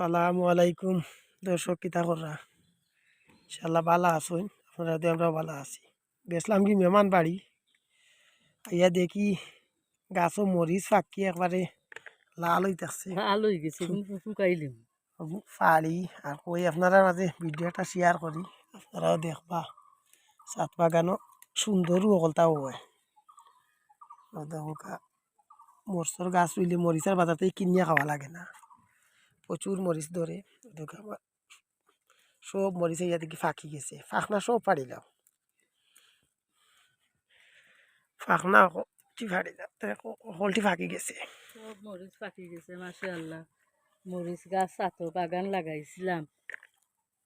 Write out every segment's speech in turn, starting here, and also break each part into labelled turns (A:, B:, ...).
A: আসসালামু আলাইকুম দর্শক কিতা কররা ইনশাল্লাহ ভালো আসুন আপনারা তো আমরা ভালো আছি। বেসলাম কি মেহমান বাড়ি? ইয়া দেখি গাছও মরিচ ফাঁকি একবারে লাল হইতেছে।
B: ভালো হয়ে গেছে শুকাইলাম
A: ফাড়ি আর কই আপনারা মাঝে ভিডিওটা শেয়ার করি আপনারাও দেখবা। সাত বাগানও সুন্দরও অকলতাও হয়। দেখা মরচর গাছ রইলে মরিচের বাজাতে কিনিয়া খাওয়া লাগে না। প্রচুর মরিচ ধরে দেখা আমার সব মরিচে ইয়া দেখি ফাঁকি গেছে। ফাঁকনা সব ফাড়িলাম ফাঁকনা কি ফাড়িলাম হলটি ফাঁকি গেছে।
B: সব মরিচ পাকি গেছে মাসে আল্লাহ মরিচ গাছ সাতো বাগান লাগাইছিলাম।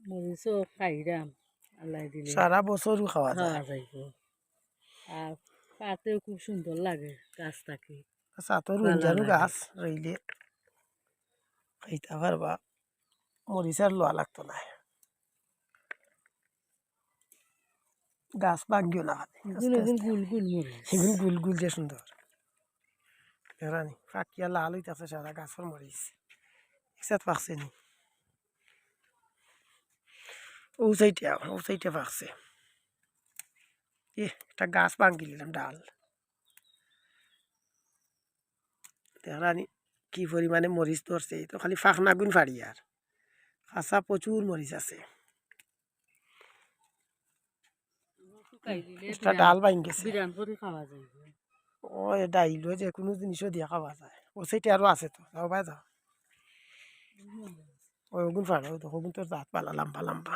B: মরিচও খাইরাম আল্লাহ দিলে।
A: সারা বছরও খাওয়া
B: খাওয়া যাইব। আর পাতেও খুব সুন্দর লাগে গাছটাকে। ভালো
A: গাছ রইলে। খাইতে পারবা মরিচার লোয়া লাগতো না। গাছ ভাঙ্গিও না।
B: এগুন গুল গুল
A: যে সুন্দর। রানি ফাঁকিয়া লাল হইতেছে সারা গাছের মরিচ। একসাথ পাকছে নি। ও সাইটে ও সাইটে পাকছে। এ একটা গাছ ভাঙ্গি নিলাম ডাল রানি কি পরিমাণে মরিচ ধরছে তো খালি ফাঁকনা গুণ ফাড়ি আর। খাসা প্রচুর মরিচ আছে। ডাল ভাঙ গেছে। ও ডাইল যে কোনো জিনিসও দিয়া খাওয়া যায়। ও সেইটা আরও আছে তো যাও ভাই যাও। ওই ওগুন ফাড়ে তো ওগুন তোর দাঁত পালা লম্বা লম্বা।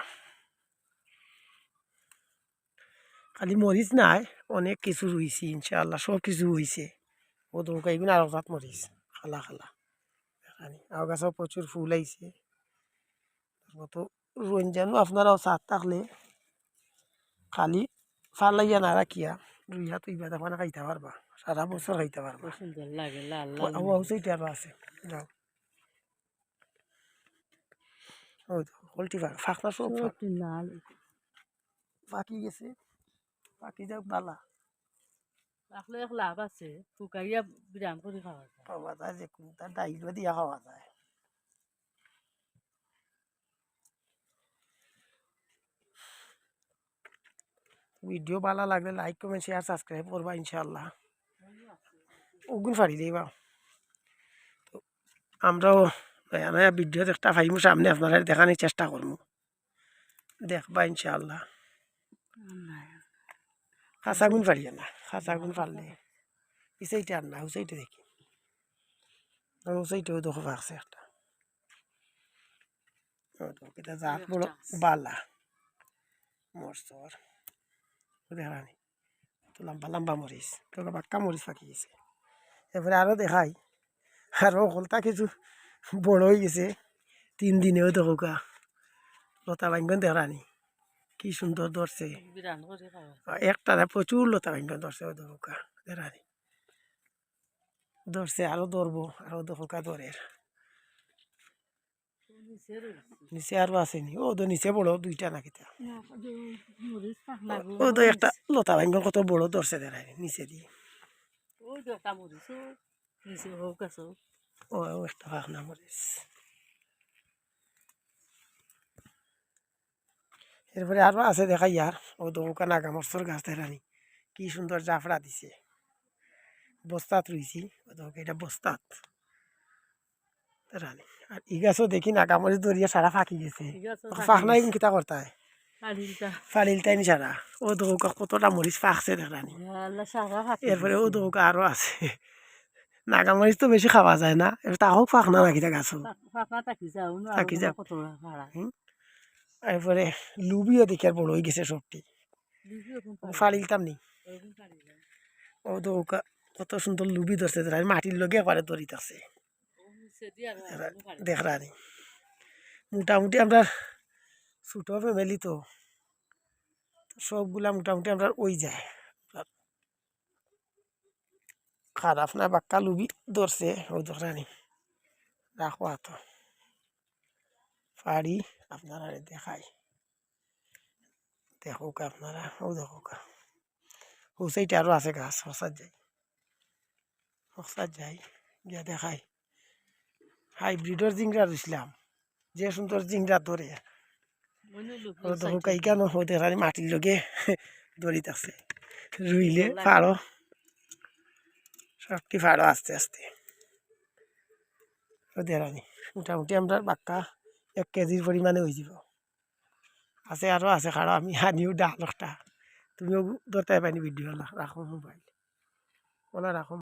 A: খালি মরিচ নাই অনেক কিছু রুইছি ইনশাআল্লাহ সব কিছু হইছে। ও তো এইগুলো আরও জাত মরিচ। খালা খালা। দেখানি। আও গাছও প্রচুর ফুল আইছে তো রঞ্জানও আপনারাও সাত থাকলে খালি ফালাইয়া না রাখিয়া রুইয়া তুই বেদা পানা খাইতে পারবা সারা বছর খাইতে পারবা
B: সুন্দর লাগে লাল
A: সেইটা আরও আছে। যাও। ওই তো হলটি ফাঁক সব
B: লাল।
A: ফাঁকি গেছে। ফাঁকি যাক বালা।
B: রাখলে এক লাভ আছে শুকাইয়া বিরান করে খাওয়া যায়।
A: পাওয়া যায় যে কোনটা ডাইল দিয়া খাওয়া যায়। ভিডিও ভালো লাগলে লাইক কমেন্ট শেয়ার সাবস্ক্রাইব করবা ইনশাল্লাহ ওগুন ফাড়ি দিবা তো আমরাও নয়া নয়া ভিডিও একটা ফাইমু সামনে আপনারা দেখানোর চেষ্টা করব দেখবা ইনশাল্লাহ খাঁচা গুণ ফাড়িয়ে না খাঁচা গুণ ফাড়লে ইসাইটা আর না হুসাইটা দেখি। হুসাইটাও দেখো ফাঁকছে একটা। এটা জাত বড় বালা মরসর। দেখানি তো লম্বা লম্বা মরিচ। তোকে বাক্কা মরিচ ফাঁকি গেছে। এরপরে আরও দেখাই। আরও হলতা কিছু বড় হয়ে গেছে। তিন দিনেও দেখো গা। লতা বাঙ্গন দেখানি কি সুন্দর ধরছে। একটা প্রচুর লতা বাঙ্গন ধরছে ও দোকা দেখানি ধরছে আরও ধরবো আরও দোকা ধরে।
B: নিচে
A: আরও আসেনি। ও তো নিচে বড় দুইটা নাকি ও তো একটা লতা বাঙ্গন কত বড় ধরছে দেখানি নিচে দিয়ে।
B: ওই তো একটা মরিচ ও।
A: ও ও একটা ফাঁকনা মরিচ। এরপরে আরও আছে দেখা ইয়ার। ও দৌকা নাগা মরসর গাছ দেখানি কি সুন্দর জাফরা দিছে। বস্তাত রইছি। ও দৌকা এটা বস্তাত দেখানি আর ই গাছও দেখি নাগা মরিচ ধরিয়া সারা ফাঁকি গেছে।
B: ঠিক আছে
A: ফাঁকনাই কিতা করতায়? তাই সারা। ও দৌকা কতটা মরিচ ফাঁকছে দেখানি এরপরে ও দৌকা আরও আছে। নাগামরিচ তো বেশি খাওয়া যায় না। এবার তাহক ফাঁকনা তা গাছও।
B: ফাঁকা থাকি যাও
A: এরপরে লুবিও দেখি আর বড় হয়ে গেছে সবটি। ফাড়িলতাম নি। ও তো ওকা কত সুন্দর লুবি ধরছে তারা মাটির লগে একবারে ধরিতেছে দেখরা নি। মোটামুটি আমরা ছোটো ফ্যামিলি তো সবগুলা মোটামুটি আমরা ওই যায়। খারাপ না বাক্কা লুবি ধরছে ও দেখরা নি। রাখো তো ফাড়ি আপনারা দেখাই। দেখুক আপনারা ও দেখুক। ও সেইটা আরও আছে গাছ হসার যাই হসার যাই গিয়া দেখাই। হাইব্রিডর জিংরা রইছিলাম যে সুন্দর জিংরা ধরে হুকাই কেন ওদের আর মাটির লগে দড়িত আছে। রুইলে ফাড়ো সবটি ফাড়ো আস্তে আস্তে। ওদের আনি মোটামুটি আমরা বাক্কা এক কেজির পরিমাণে হয়ে যাব। আছে আরও আছে খাড়ো আমি আনিও ডাল একটা তুমিও ধরতে পাইনি ভিডিও রাখো মোবাইল। ওলা রাখো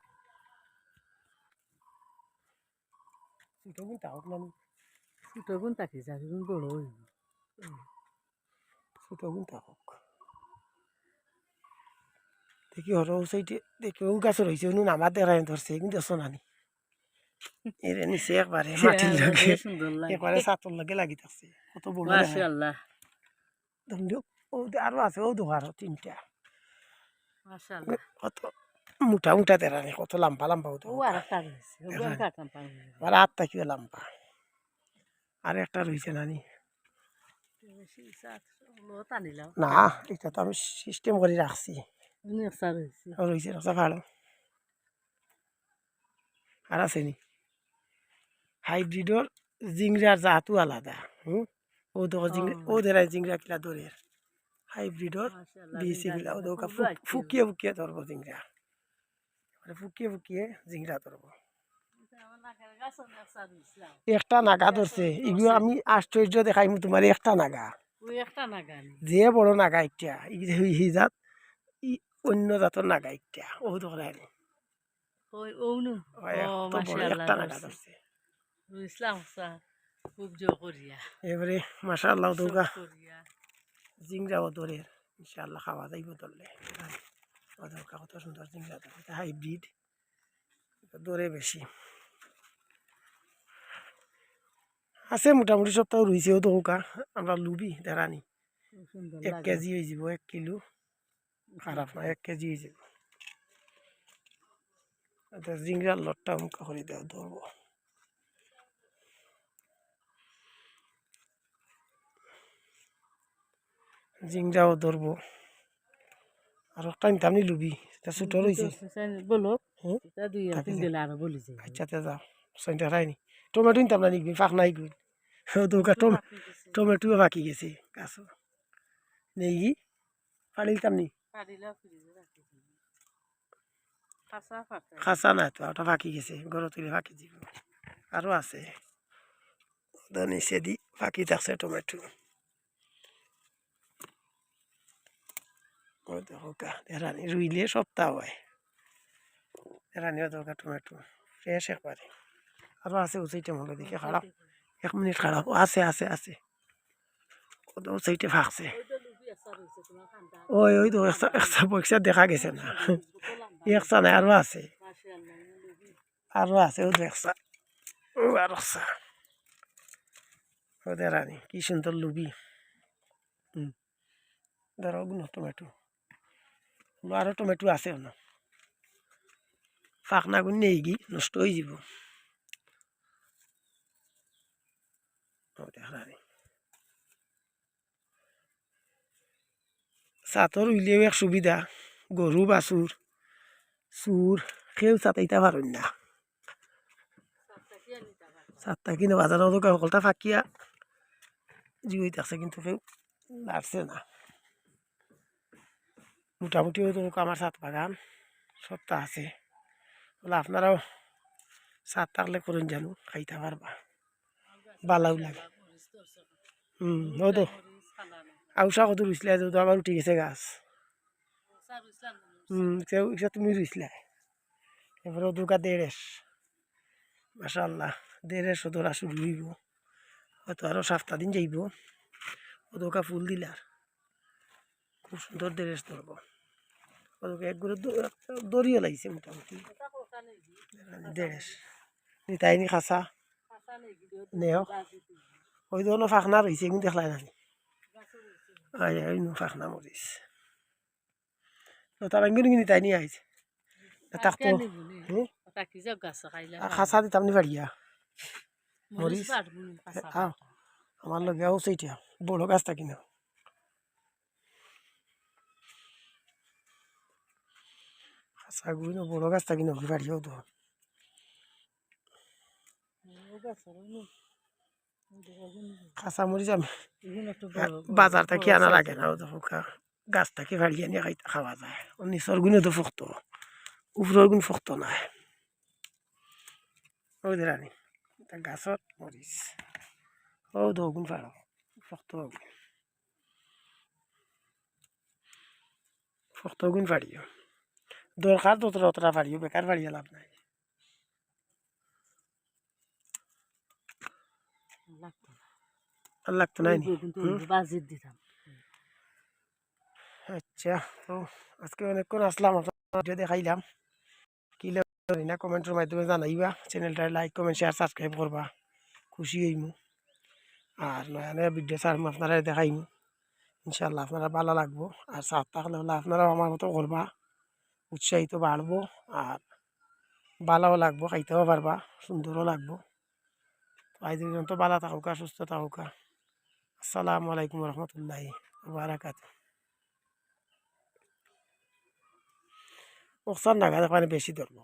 A: ছোটো কিন্তু তাহক মানে?
B: ছোট গুণ থাকি যাবি গুণ বড় হইব
A: ছোটো কিন্তু তাহক দেখি হর সাইডে দেখি ও গাছ রয়েছে উনি নামার দেখাই ধরছে কিন্তু নানি এর নিচে একবারে মাটির লগে।
B: সুন্দর লাগে।
A: একবারে সাতর লগে লাগি থাকছে। কত বড়
B: মাশাআল্লাহ।
A: ধরলেও ও আরও আছে ও দোকার তিনটা।
B: মাশাআল্লাহ।
A: কত মোটা মোটা তেরানি কত লম্বা লম্বা ও তো
B: ও আর।
A: আটটা কিও লম্বা। আর একটা রয়েছে নানি। না এটা তো আমি সিস্টেম করে রাখছি।
B: রয়েছে।
A: রাখা ভালো আর আছে নি? হাইব্রিডর জিংরার জাতও আলাদা হুম? ও দেখো জিংরা
B: ও।
A: দেরাই জিংরা কিলা দরের হাইব্রিডর বিএসি গুলা ও দোকা ফুকিয়ে ফুকিয়ে ধরবো জিংরা মানে ফুকিয়ে ফুকিয়ে জিংরা ধরবো।
B: একটা
A: নাগা ধরছে। এগুলো আমি আশ্চর্য দেখাইম তোমার একটা নাগা। যে বড় নাগা একটা ই জাত ই অন্য জাতর নাগা একটা। ও
B: মাশাআল্লাহ
A: একটা নাগা ধরছে।
B: রুইসলাম সা খুব জো করিয়া।
A: এবারে মাশাআল্লাহ দৌকা
B: সব করিয়া।
A: জিংরাও ধরে ইনশাআল্লাহ খাওয়া যাইব ধরলে ও কত সুন্দর জিংরা ধরে হাইব্রিড দরে বেশি। আছে মোটামুটি সপ্তাহ রুইছেও দৌকা আমরা লুবি দেরানি। এক কেজি হয়ে যাব এক কিলো। খারাপ না এক কেজি হয়ে যাব। জিংরার লটটা মুখা করে দেওয়া ধরবো। জিংরাও ধরবো। আর একটা নিতাম নি লুবি এটা ছোট রয়েছে
B: বলো যাই
A: আচ্ছাতে যাও। সইনটা খাইনি টমেটো নিতাম না নিকবি ফাঁক নাই গুণ। দৌকা টমে টমেটো বাকি গেছে গাছ নেই পানি দিতাম নি। খাসা নাই তো ওটা ফাঁকি গেছে গরু তুলে ফাঁকি দিব। আরও আছে। নিচে দি ফাঁকি থাকছে টমেটো। ও দেখো কা দেরানি রুইলে সপ্তাহ হয়। দেরানিও দরকার টমেটো, ফ্রেশ একবারে। আরও আছে উচাইতে মনে দেখে খারাপ। এক মিনিট খারাপ। ও আছে আছে আছে। কত উচাইতে ফাঁকছে ওই ওই তো একশো একশো পয়সা দেখা গেছে না। একশো নাই আরও আছে। আরও আছে, ও দেখছা ও আর একশো ওদের রানি কি সুন্দর লুবি। হুম। ধরো টমেটো। আরও টমেটো আছে না ফাঁক না গুণ নেই গি নষ্ট হয়ে যাব চাতর উইলেও এক সুবিধা গরু বাছুর চুর কেউ চাতাইতে পারেন না। সাতটা কিনে বাজারেও সকলটা ফাঁকিয়া। জিওই থাকছে কিন্তু কেউ লাগছে না। মোটামুটি তো আমার সাত বাগান, সবটা আছে। বলে আপনারাও সাত থাকলে করুন জানো খাইতে পারবা। বালাও লাগে। হুম, ও তো। আউসা কত রুইছিলে তো আবার উঠে গেছে গাছ। হুম তুমি রুইছিলে। এবারে দুর্গা দেড়েস মাশাল্লাহ দেড়েস ধরা শুরু হইব। হয়তো আরও সাতটা দিন যাইব। ওদোকা ফুল দিলার। খুব সুন্দর দেড়েস ধরবো। ওদোকে এক করে দড়িও লাগিছে মোটামুটি। দেড়েস নিতাইনি খাসা নেও। ওই ধরনের ফাঁকনা রয়েছে কিন্তু দেখলাই নো ফাঁকনা মরিস লতা ভাঙ্গি নিকি নিতাই নি আইছে। তাক তো খাসা দিতাম নি
B: মরিচ? না,
A: আমার লগে সেইটা বড় গাছটা কিনা খাসা গুই না বড় গাছটা কিনা কি বাড়িয়াও তো
B: ও গাছের ওই নো।
A: কাঁচামরিচ আমি
B: এগুলো একটু বড় বড়-
A: বাজার থেকে
B: বড়
A: আনা
B: size
A: লাগে না
B: এর।
A: ওটা ফুকা গাছ থেকে ফাড়িয়ে নিয়ে খাইতে খাওয়া যায় ও নিচর গুণে তো ফুক্ত উপরের গুণ ফুক্ত নাই ও দিলানি গাছত মরিচ ও দগুণ ফাড়ো ফুক্ত গুণ ফুক্ত গুণ ফাড়িও দরকার তো তোরা অতটা ফাড়িও বেকার ফাড়িয়ে লাভ নাই। আচ্ছা আজকে অনেকক্ষণ আসলাম আপনার দেখাইলাম। কি না কমেন্টের মাধ্যমে জানাইবা। চ্যানেলটা লাইক কমেন্ট শেয়ার সাবস্ক্রাইব করবা। খুশি হইমু। আর নয়া নয়া ভিডিও সার আপনারা দেখাইমু। ইনশাল্লাহ আপনারা ভালো লাগবো। আর সাথ থাকলে হলে আপনারাও আমার মতো করবা। উৎসাহিত বাড়বো আর বালাও লাগবো, খাইতেও পারবা, সুন্দরও লাগবো। আজ পর্যন্ত ভালো থাকুকা, সুস্থ থাকুকা। আসসালামু আলাইকুম রহমতুল্লাহি বারাকাত ওখান নাগাদ ওখানে বেশি ধরবো।